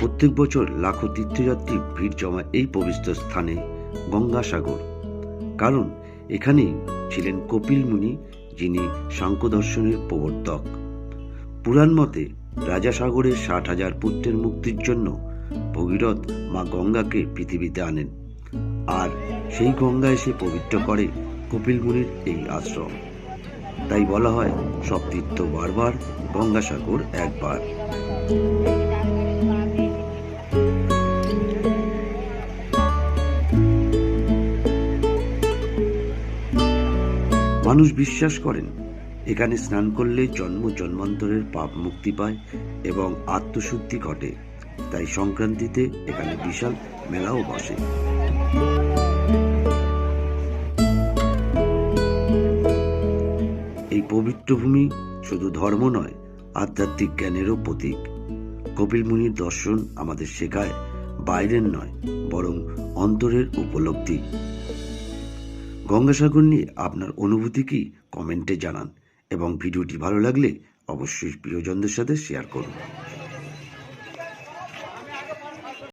প্রত্যেক বছর লাখো তীর্থযাত্রী ভিড় জমা এই পবিত্র স্থানে গঙ্গাসাগর। কারণ এখানেই ছিলেন কপিল মুনি, যিনি সাংখ্য দর্শনের প্রবর্তক। পুরাণ মতে রাজা সাগরের ষাট হাজার পুত্রের মুক্তির জন্য ভগীরথ মা গঙ্গাকে পৃথিবীতে আনেন। আর সেই গঙ্গা এসে পবিত্র করে কপিল মুনির এই আশ্রম। তাই বলা হয় সব তীর্থ বারবার গঙ্গাসাগর একবার। মানুষ বিশ্বাস করেন, এখানে স্নান করলে জন্ম জন্মান্তরের পাপ মুক্তি পায় এবং আত্মশুদ্ধি ঘটে। তাই সংক্রান্তিতে এখানে বিশাল মেলাও বসে। এই পবিত্র ভূমি শুধু ধর্ম নয়, আধ্যাত্মিক জ্ঞানেরও প্রতীক। কপিল মুনির দর্শন আমাদের শেখায়, বাইরের নয়, বরং অন্তরের উপলব্ধি। গঙ্গাসাগর নিয়ে আপনার অনুভূতি কি কমেন্টে জানান এবং ভিডিওটি ভালো লাগলে অবশ্যই প্রিয়জনদের সাথে শেয়ার করুন।